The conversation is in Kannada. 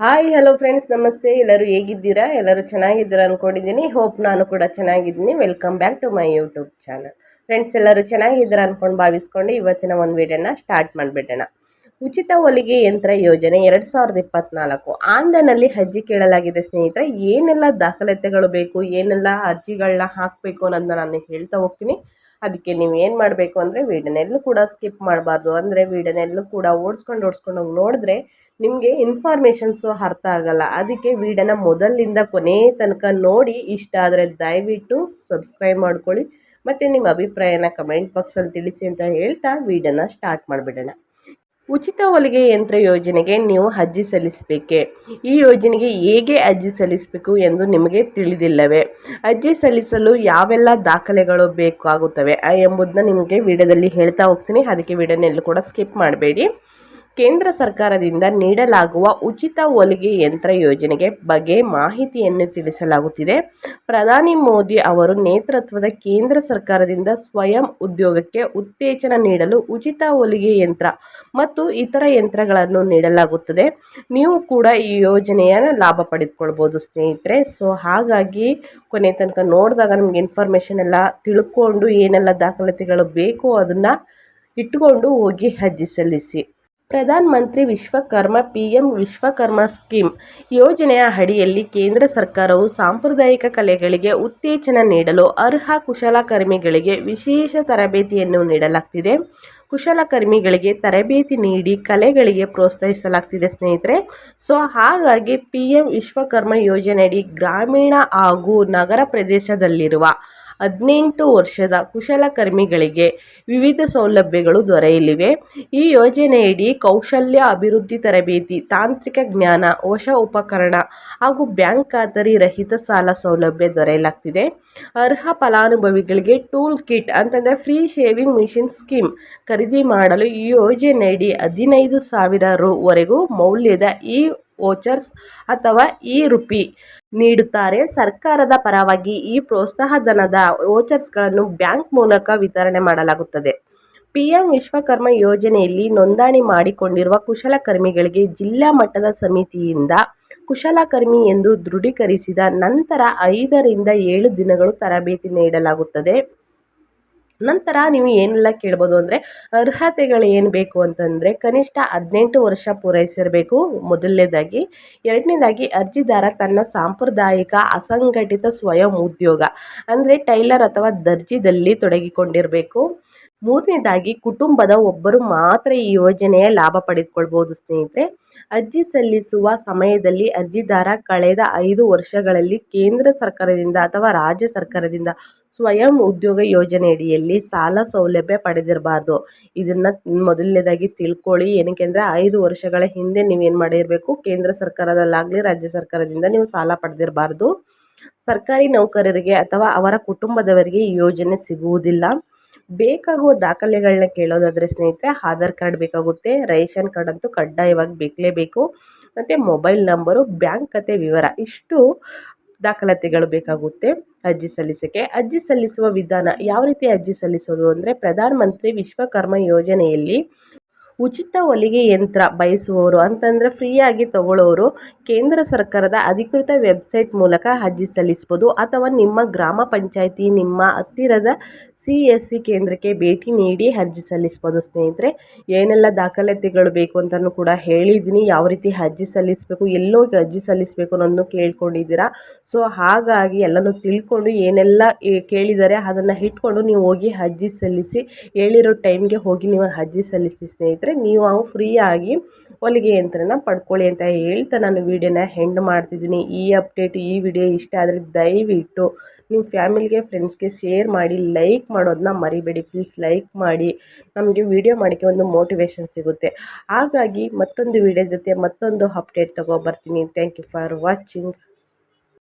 ಹಾಯ್ ಹಲೋ ಫ್ರೆಂಡ್ಸ್ ನಮಸ್ತೆ. ಎಲ್ಲರೂ ಹೇಗಿದ್ದೀರಾ? ಎಲ್ಲರೂ ಚೆನ್ನಾಗಿದ್ದೀರಾ ಅಂದ್ಕೊಂಡಿದ್ದೀನಿ ಹೋಪ್ ನಾನು ಕೂಡ ಚೆನ್ನಾಗಿದ್ದೀನಿ. Welcome back to my YouTube channel friends ಎಲ್ಲರೂ ಚೆನ್ನಾಗಿದ್ದೀರಾ ಅಂದ್ಕೊಂಡು ಭಾವಿಸ್ಕೊಂಡು ಇವತ್ತಿನ ಒಂದು ವಿಡಿಯೋನ ಸ್ಟಾರ್ಟ್ ಮಾಡಿಬಿಡೋಣ. ಉಚಿತ ಹೊಲಿಗೆ ಯಂತ್ರ ಯೋಜನೆ ಎರಡು ಸಾವಿರದ ಇಪ್ಪತ್ನಾಲ್ಕು. ಆಂಧ್ರನಲ್ಲಿ ಅರ್ಜಿ ಕೇಳಲಾಗಿದೆ ಸ್ನೇಹಿತರೆ. ಏನೆಲ್ಲ ದಾಖಲಾತಿಗಳು ಬೇಕು? ಏನೆಲ್ಲ ಅರ್ಜಿಗಳನ್ನ ಹಾಕಬೇಕು ಅನ್ನೋದನ್ನ ನಾನು ಹೇಳ್ತಾ ಹೋಗ್ತೀನಿ. ಅದಕ್ಕೆ ನೀವು ಏನು ಮಾಡಬೇಕು ಅಂದರೆ ವೀಡಿಯೋನೆಲ್ಲೂ ಕೂಡ ಸ್ಕಿಪ್ ಮಾಡಬಾರ್ದು. ಅಂದರೆ ವೀಡಿಯೋನೆಲ್ಲೂ ಕೂಡ ಓಡಿಸ್ಕೊಂಡು ಓಡಿಸ್ಕೊಂಡು ಹೋಗಿ ನೋಡಿದ್ರೆ ನಿಮಗೆ ಇನ್ಫಾರ್ಮೇಷನ್ಸು ಅರ್ಥ ಆಗಲ್ಲ. ಅದಕ್ಕೆ ವೀಡಿಯೋನ ಮೊದಲಿಂದ ಕೊನೆ ತನಕ ನೋಡಿ ಇಷ್ಟ ಆದರೆ ದಯವಿಟ್ಟು ಸಬ್ಸ್ಕ್ರೈಬ್ ಮಾಡ್ಕೊಳ್ಳಿ. ಮತ್ತು ನಿಮ್ಮ ಅಭಿಪ್ರಾಯನ ಕಮೆಂಟ್ ಬಾಕ್ಸಲ್ಲಿ ತಿಳಿಸಿ ಅಂತ ಹೇಳ್ತಾ ವೀಡಿಯೋನ ಸ್ಟಾರ್ಟ್ ಮಾಡಿಬಿಡೋಣ. ಉಚಿತ ಹೊಲಿಗೆ ಯಂತ್ರ ಯೋಜನೆಗೆ ನೀವು ಅರ್ಜಿ ಸಲ್ಲಿಸಬೇಕೆ? ಈ ಯೋಜನೆಗೆ ಹೇಗೆ ಅರ್ಜಿ ಸಲ್ಲಿಸಬೇಕು ಎಂದು ನಿಮಗೆ ತಿಳಿದಿಲ್ಲವೇ? ಅರ್ಜಿ ಸಲ್ಲಿಸಲು ಯಾವೆಲ್ಲ ದಾಖಲೆಗಳು ಬೇಕಾಗುತ್ತವೆ ಎಂಬುದನ್ನ ನಿಮಗೆ ವಿಡಿಯೋದಲ್ಲಿ ಹೇಳ್ತಾ ಹೋಗ್ತೀನಿ. ಅದಕ್ಕೆ ವಿಡಿಯೋನೆಲ್ಲೂ ಕೂಡ ಸ್ಕಿಪ್ ಮಾಡಬೇಡಿ. ಕೇಂದ್ರ ಸರ್ಕಾರದಿಂದ ನೀಡಲಾಗುವ ಉಚಿತ ಹೊಲಿಗೆ ಯಂತ್ರ ಯೋಜನೆಗೆ ಬಗ್ಗೆ ಮಾಹಿತಿಯನ್ನು ತಿಳಿಸಲಾಗುತ್ತಿದೆ. ಪ್ರಧಾನಿ ಮೋದಿ ಅವರು ನೇತೃತ್ವದ ಕೇಂದ್ರ ಸರ್ಕಾರದಿಂದ ಸ್ವಯಂ ಉದ್ಯೋಗಕ್ಕೆ ಉತ್ತೇಜನ ನೀಡಲು ಉಚಿತ ಹೊಲಿಗೆ ಯಂತ್ರ ಮತ್ತು ಇತರ ಯಂತ್ರಗಳನ್ನು ನೀಡಲಾಗುತ್ತದೆ. ನೀವು ಕೂಡ ಈ ಯೋಜನೆಯ ಲಾಭ ಪಡೆದುಕೊಳ್ಬೋದು ಸ್ನೇಹಿತರೆ. ಸೊ, ಹಾಗಾಗಿ ಕೊನೆ ತನಕ ನೋಡಿದಾಗ ನಮಗೆ ಇನ್ಫಾರ್ಮೇಷನ್ ಎಲ್ಲ ತಿಳ್ಕೊಂಡು ಏನೆಲ್ಲ ದಾಖಲಾತಿಗಳು ಬೇಕು ಅದನ್ನು ಇಟ್ಟುಕೊಂಡು ಹೋಗಿ ಅರ್ಜಿ ಸಲ್ಲಿಸಿ. ಪ್ರಧಾನ ಮಂತ್ರಿ ವಿಶ್ವಕರ್ಮ ಪಿ.ಎಂ ವಿಶ್ವಕರ್ಮ ಸ್ಕೀಮ್ ಯೋಜನೆಯ ಅಡಿಯಲ್ಲಿ ಕೇಂದ್ರ ಸರ್ಕಾರವು ಸಾಂಪ್ರದಾಯಿಕ ಕಲೆಗಳಿಗೆ ಉತ್ತೇಜನ ನೀಡಲು ಅರ್ಹ ಕುಶಲಕರ್ಮಿಗಳಿಗೆ ವಿಶೇಷ ತರಬೇತಿಯನ್ನು ನೀಡಲಾಗ್ತಿದೆ. ಕುಶಲಕರ್ಮಿಗಳಿಗೆ ತರಬೇತಿ ನೀಡಿ ಕಲೆಗಳಿಗೆ ಪ್ರೋತ್ಸಾಹಿಸಲಾಗ್ತಿದೆ ಸ್ನೇಹಿತರೆ. ಸೊ, ಹಾಗಾಗಿ ಪಿ ಎಂ ವಿಶ್ವಕರ್ಮ ಯೋಜನೆಯಡಿ ಗ್ರಾಮೀಣ ಹಾಗೂ ನಗರ ಪ್ರದೇಶದಲ್ಲಿರುವ ಹದಿನೆಂಟು ವರ್ಷದ ಕುಶಲಕರ್ಮಿಗಳಿಗೆ ವಿವಿಧ ಸೌಲಭ್ಯಗಳು ದೊರೆಯಲಿವೆ. ಈ ಯೋಜನೆಯಡಿ ಕೌಶಲ್ಯ ಅಭಿವೃದ್ಧಿ ತರಬೇತಿ, ತಾಂತ್ರಿಕ ಜ್ಞಾನ ಹೊಸ ಉಪಕರಣ ಹಾಗೂ ಬ್ಯಾಂಕ್ ಖಾತರಿ ರಹಿತ ಸಾಲ ಸೌಲಭ್ಯ ದೊರೆಯಲಾಗ್ತಿದೆ. ಅರ್ಹ ಫಲಾನುಭವಿಗಳಿಗೆ ಟೂಲ್ ಕಿಟ್ ಅಂತಂದರೆ ಫ್ರೀ ಶೇವಿಂಗ್ ಮಿಷಿನ್ ಸ್ಕೀಮ್ ಖರೀದಿ ಮಾಡಲು ಈ ಯೋಜನೆಯಡಿ ಹದಿನೈದು ಸಾವಿರ ರುವರೆಗೂ ಮೌಲ್ಯದ ಈ ವೋಚರ್ಸ್ ಅಥವಾ ಈ ರುಪಿ ನೀಡುತ್ತಾರೆ. ಸರ್ಕಾರದ ಪರವಾಗಿ ಈ ಪ್ರೋತ್ಸಾಹಧನದ ವೋಚರ್ಸ್ಗಳನ್ನು ಬ್ಯಾಂಕ್ ಮೂಲಕ ವಿತರಣೆ ಮಾಡಲಾಗುತ್ತದೆ. ಪಿಎಂ ವಿಶ್ವಕರ್ಮ ಯೋಜನೆಯಲ್ಲಿ ನೋಂದಣಿ ಮಾಡಿಕೊಂಡಿರುವ ಕುಶಲಕರ್ಮಿಗಳಿಗೆ ಜಿಲ್ಲಾ ಮಟ್ಟದ ಸಮಿತಿಯಿಂದ ಕುಶಲಕರ್ಮಿ ಎಂದು ದೃಢೀಕರಿಸಿದ ನಂತರ ಐದರಿಂದ ಏಳು ದಿನಗಳು ತರಬೇತಿ ನೀಡಲಾಗುತ್ತದೆ. ನಂತರ ನೀವು ಏನೆಲ್ಲ ಕೇಳ್ಬೋದು ಅಂದರೆ ಅರ್ಹತೆಗಳು ಏನು ಬೇಕು ಅಂತಂದರೆ, ಕನಿಷ್ಠ ಹದಿನೆಂಟು ವರ್ಷ ಪೂರೈಸಿರಬೇಕು. ಮೊದಲನೇದಾಗಿ. ಎರಡನೇದಾಗಿ, ಅರ್ಜಿದಾರ ತನ್ನ ಸಾಂಪ್ರದಾಯಿಕ ಅಸಂಘಟಿತ ಸ್ವಯಂ ಉದ್ಯೋಗ, ಅಂದರೆ ಟೈಲರ್ ಅಥವಾ ದರ್ಜಿದಲ್ಲಿ ತೊಡಗಿಕೊಂಡಿರಬೇಕು. ಮೂರನೇದಾಗಿ ಕುಟುಂಬದ ಒಬ್ಬರು ಮಾತ್ರ ಈ ಯೋಜನೆಯ ಲಾಭ ಪಡೆದುಕೊಳ್ಬೋದು ಸ್ನೇಹಿತರೆ. ಅರ್ಜಿ ಸಲ್ಲಿಸುವ ಸಮಯದಲ್ಲಿ ಅರ್ಜಿದಾರ ಕಳೆದ ಐದು ವರ್ಷಗಳಲ್ಲಿ ಕೇಂದ್ರ ಸರ್ಕಾರದಿಂದ ಅಥವಾ ರಾಜ್ಯ ಸರ್ಕಾರದಿಂದ ಸ್ವಯಂ ಉದ್ಯೋಗ ಯೋಜನೆಯಡಿಯಲ್ಲಿ ಸಾಲ ಸೌಲಭ್ಯ ಪಡೆದಿರಬಾರ್ದು. ಇದನ್ನು ಮೊದಲನೇದಾಗಿ ತಿಳ್ಕೊಳ್ಳಿ. ಏನಕ್ಕೆ ಐದು ವರ್ಷಗಳ ಹಿಂದೆ ನೀವೇನು ಮಾಡಿರಬೇಕು? ಕೇಂದ್ರ ಸರ್ಕಾರದಲ್ಲಾಗಲಿ ರಾಜ್ಯ ಸರ್ಕಾರದಿಂದ ನೀವು ಸಾಲ ಪಡೆದಿರಬಾರ್ದು. ಸರ್ಕಾರಿ ನೌಕರರಿಗೆ ಅಥವಾ ಅವರ ಕುಟುಂಬದವರಿಗೆ ಈ ಯೋಜನೆ ಸಿಗುವುದಿಲ್ಲ. ಬೇಕಾಗುವ ದಾಖಲೆಗಳನ್ನ ಕೇಳೋದಾದರೆ ಸ್ನೇಹಿತರೆ, ಆಧಾರ್ ಕಾರ್ಡ್ ಬೇಕಾಗುತ್ತೆ, ರೇಷನ್ ಕಾರ್ಡ್ ಅಂತೂ ಕಡ್ಡಾಯವಾಗಿ ಬೇಕಲೇಬೇಕು, ಮತ್ತು ಮೊಬೈಲ್ ನಂಬರು, ಬ್ಯಾಂಕ್ ಖಾತೆ ವಿವರ, ಇಷ್ಟು ದಾಖಲಾತಿಗಳು ಬೇಕಾಗುತ್ತೆ ಅರ್ಜಿ ಸಲ್ಲಿಸೋಕ್ಕೆ. ಅರ್ಜಿ ಸಲ್ಲಿಸುವ ವಿಧಾನ ಯಾವ ರೀತಿ ಅರ್ಜಿ ಸಲ್ಲಿಸೋದು ಅಂದರೆ ಪ್ರಧಾನ ಮಂತ್ರಿ ವಿಶ್ವಕರ್ಮ ಯೋಜನೆಯಲ್ಲಿ ಉಚಿತ ಹೊಲಿಗೆ ಯಂತ್ರ ಬಯಸುವವರು ಅಂತಂದರೆ ಫ್ರೀಯಾಗಿ ತಗೊಳ್ಳೋರು ಕೇಂದ್ರ ಸರ್ಕಾರದ ಅಧಿಕೃತ ವೆಬ್ಸೈಟ್ ಮೂಲಕ ಅರ್ಜಿ ಸಲ್ಲಿಸ್ಬೋದು. ಅಥವಾ ನಿಮ್ಮ ಗ್ರಾಮ ಪಂಚಾಯಿತಿ, ನಿಮ್ಮ ಹತ್ತಿರದ ಸಿ ಎಸ್ ಸಿ ಕೇಂದ್ರಕ್ಕೆ ಭೇಟಿ ನೀಡಿ ಅರ್ಜಿ ಸಲ್ಲಿಸ್ಬೋದು. ಸ್ನೇಹಿತರೆ, ಏನೆಲ್ಲ ದಾಖಲಾತಿಗಳು ಬೇಕು ಅಂತಲೂ ಕೂಡ ಹೇಳಿದ್ದೀನಿ. ಯಾವ ರೀತಿ ಅರ್ಜಿ ಸಲ್ಲಿಸಬೇಕು, ಎಲ್ಲೋಗಿ ಅರ್ಜಿ ಸಲ್ಲಿಸಬೇಕು ಅನ್ನೋದನ್ನು ಕೇಳ್ಕೊಂಡಿದ್ದೀರಾ? ಸೊ ಹಾಗಾಗಿ ಎಲ್ಲನೂ ತಿಳ್ಕೊಂಡು ಏನೆಲ್ಲ ಕೇಳಿದ್ದಾರೆ ಅದನ್ನು ಇಟ್ಕೊಂಡು ನೀವು ಹೋಗಿ ಅರ್ಜಿ ಸಲ್ಲಿಸಿ, ಹೇಳಿರೋ ಟೈಮ್ಗೆ ಹೋಗಿ ನೀವು ಅರ್ಜಿ ಸಲ್ಲಿಸಿ ಸ್ನೇಹಿತರೆ. ನೀವು ಅವು ಫ್ರೀಯಾಗಿ ಹೊಲಿಗೆ ಯಂತ್ರನ ಪಡ್ಕೊಳ್ಳಿ ಅಂತ ಹೇಳ್ತಾ ನಾನು ವೀಡಿಯೋನ ಹೆಂಡ್ ಮಾಡ್ತಿದ್ದೀನಿ. ಈ ಅಪ್ಡೇಟ್ ಈ ವಿಡಿಯೋ ಇಷ್ಟ ಆದರೆ ದಯವಿಟ್ಟು ನಿಮ್ಮ ಫ್ಯಾಮಿಲಿಗೆ ಫ್ರೆಂಡ್ಸ್ಗೆ ಶೇರ್ ಮಾಡಿ ಲೈಕ್ ಮಾಡೋದನ್ನ ಮರಿಬೇಡಿ. ಪ್ಲೀಸ್ ಲೈಕ್ ಮಾಡಿ. ನಮಗೆ ವೀಡಿಯೋ ಮಾಡೋಕ್ಕೆ ಒಂದು ಮೋಟಿವೇಶನ್ ಸಿಗುತ್ತೆ. ಹಾಗಾಗಿ ಮತ್ತೊಂದು ವೀಡಿಯೋ ಜೊತೆ ಮತ್ತೊಂದು ಅಪ್ಡೇಟ್ ತೊಗೊಬರ್ತೀನಿ ಥ್ಯಾಂಕ್ ಯು ಫಾರ್ ವಾಚಿಂಗ್